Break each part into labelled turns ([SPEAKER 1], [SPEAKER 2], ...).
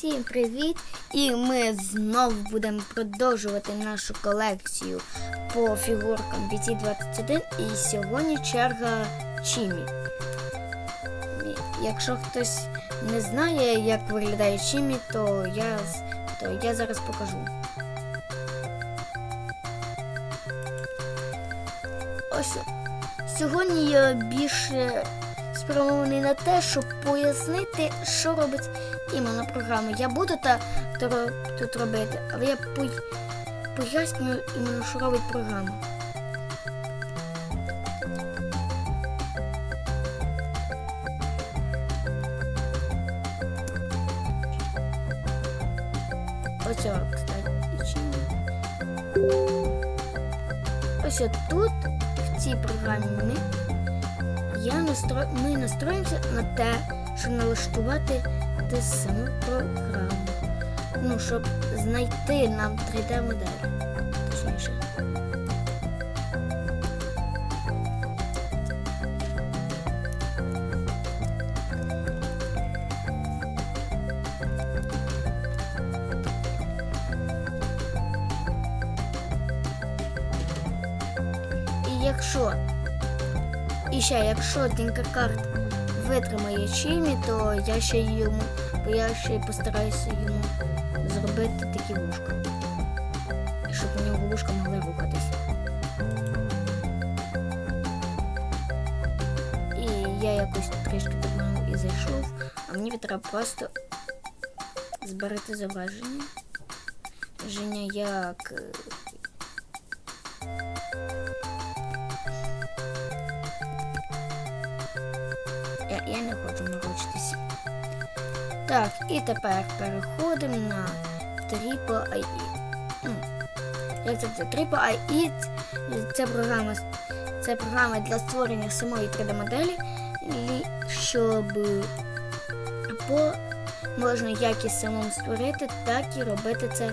[SPEAKER 1] Всім привіт! І ми знову будемо продовжувати нашу колекцію по фігуркам BT21. І сьогодні черга Чімі. Якщо хтось не знає, як виглядає Чімі, то я, то я зараз покажу. Ось сьогодні я більше спрямований на те, щоб пояснити, що робить іменно програма. Я буду та, та тут робити, але я пояснюю іменно, що робить програма. Оцього, кстати. Ось тут, в цій програмі, ми я настро... ми настроїмося на те, щоб налаштувати саму програму. Ну, щоб знайти нам 3D модель. Точніше. І якщо і ще, якщо Тінкеркарт витримає чимі, то я ще йому, бо я ще постараюся йому зробити такі вушка. Щоб у нього вушка могли рухатись. І я якось трішки давно і зайшов, а мені треба просто збирати зображення. Женя як. Я, не хочу морочитись. Так, і тепер переходимо на Triple. Ну, Як це? Triple IE це програма, це програма для створення самої 3D-моделі, щоб по можна як і самому створити, так і робити це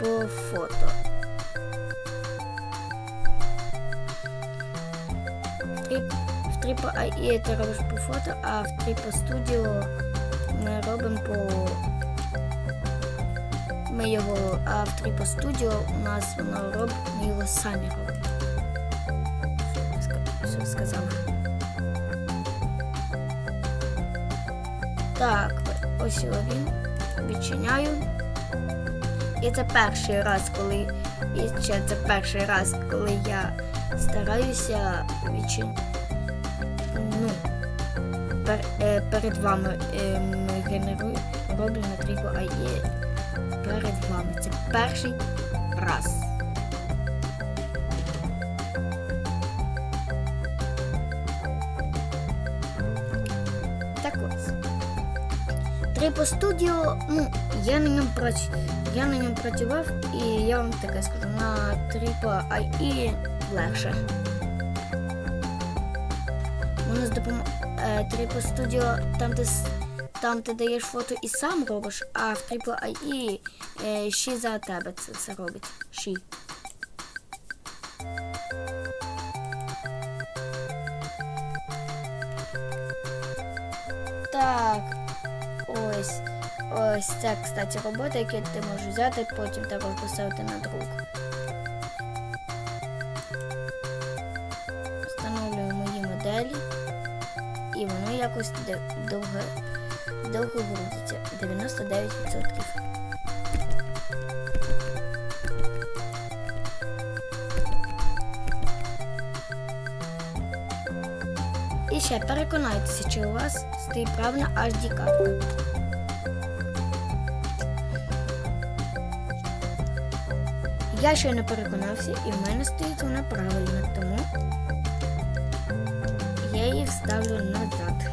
[SPEAKER 1] по фото. В Triple IE ти робиш по фото, а в Triple Studio ми робимо по. Ми його, а в Triple Studio у нас воно робить, ми його самі робимо. Що сказав? Так, ось його він. Відчиняю. І це перший раз, коли. І ще це перший раз, коли я стараюся відчиняти. Ну, пер, е, перед вами е, генерую, роблю на трійку АЄ перед вами. Це перший раз. Так ось. Трипо Студіо, ну, я на ньому прац... я на ньому працював, і я вам таке скажу, на Трипо IE легше. Воно з допом... е, Трипо Студіо, там ти, там ти даєш фото і сам робиш, а в Трипо IE е, ще за тебе це, це робить. Ще. Так, ось. Ось це, кстати, робота, яку ти можеш взяти, потім також поставити на друк. Встановлюю мої моделі. І воно якось довго, довго грузиться. 99%. І ще переконайтеся, чи у вас стоїть правильна HD картка. Я ще не переконався, і в мене стоїть вона правильно, тому я її вставлю назад.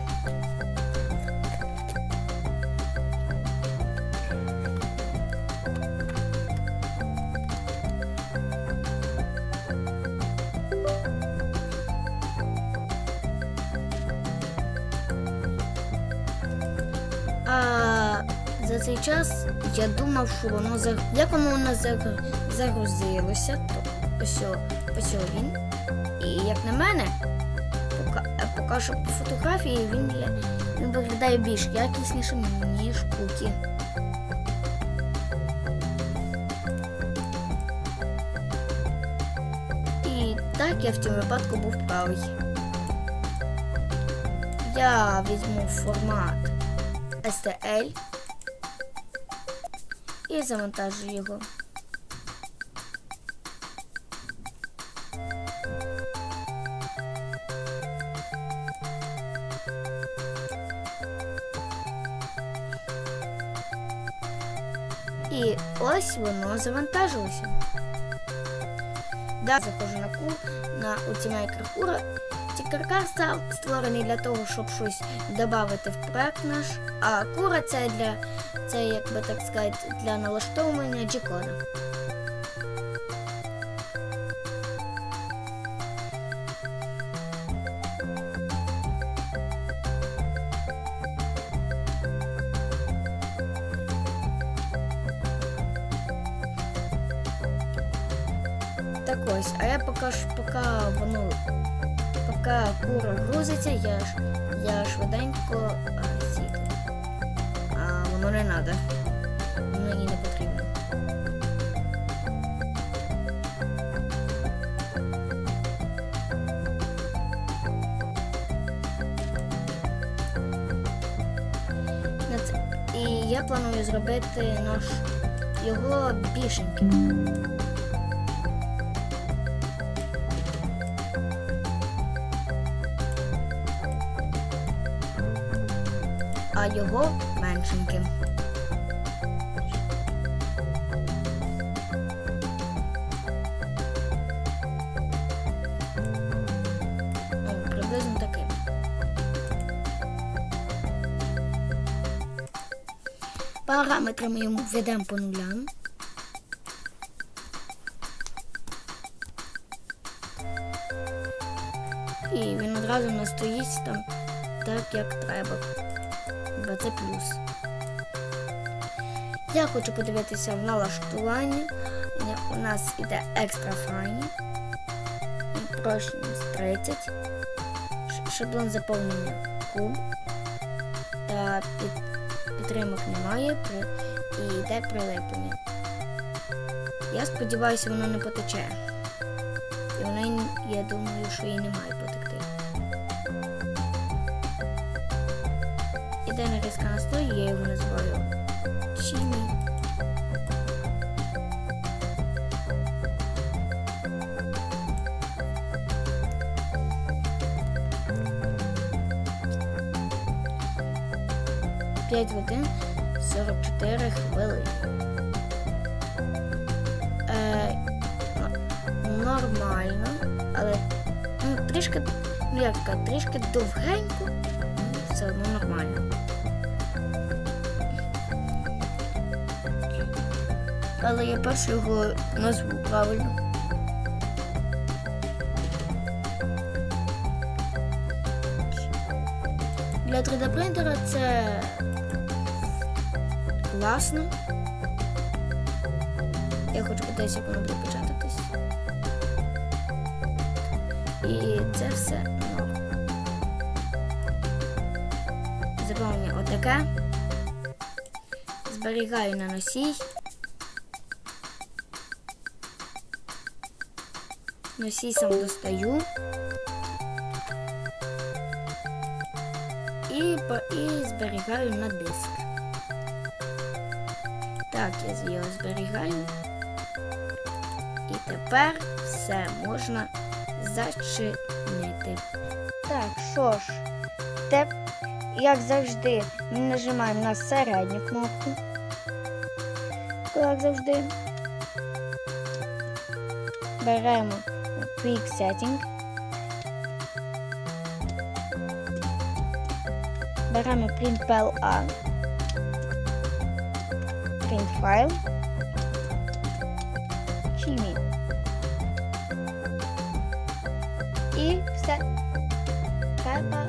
[SPEAKER 1] А за цей час я думав, що воно за як воно загрузилося, то ось, ось він. І як на мене, Поки що по фотографії він виглядає більш якіснішим, ніж кукі. І так я в цьому випадку був правий. Я візьму формат STL і завантажу його. І ось воно завантажилося. Да, захожу на ку на Ultimate Каркура. Тікаркар став створений для того, щоб щось додати в проект наш. А кура це для це, як би так сказати, для налаштовування G-кода. Так ось, а я поки ж поки воно поки кура грузиться, я ж я швиденько а, сіду. А воно не треба. Воно їй не потрібно. І я планую зробити наш його більшеньким. Його меншеньким. О, приблизно таким. Параметри ми йому введемо по нулям. І він одразу настоїть там так, як треба. Бо це плюс. Я хочу подивитися в налаштуванні. У нас іде екстра файні. Прочність 30. Шаблон заповнення куб. Та під, підтримок немає при, і йде прилеплення. Я сподіваюся, воно не потече. І воно, я думаю, що їй не має. Іде нарізка на стой, я його називаю чимі. П'ять годин 44 хвилини. Е, нормально, але ну, трішки, ну як трішки довгенько, все одно нормально. Але я перше його назву правильно. Для 3D принтера це класно. Я хочу подивитися, як воно буде печататись. І це все норм. Заповнення отаке. Зберігаю на носій. Носій сам достаю. І, і зберігаю на диск. Так, я його зберігаю. І тепер все можна зачинити. Так, що ж, теп, як завжди, ми нажимаємо на середню кнопку. Як завжди. Беремо Quick Setting. Беремо Print PLA. Print File. Chimie. І все. Треба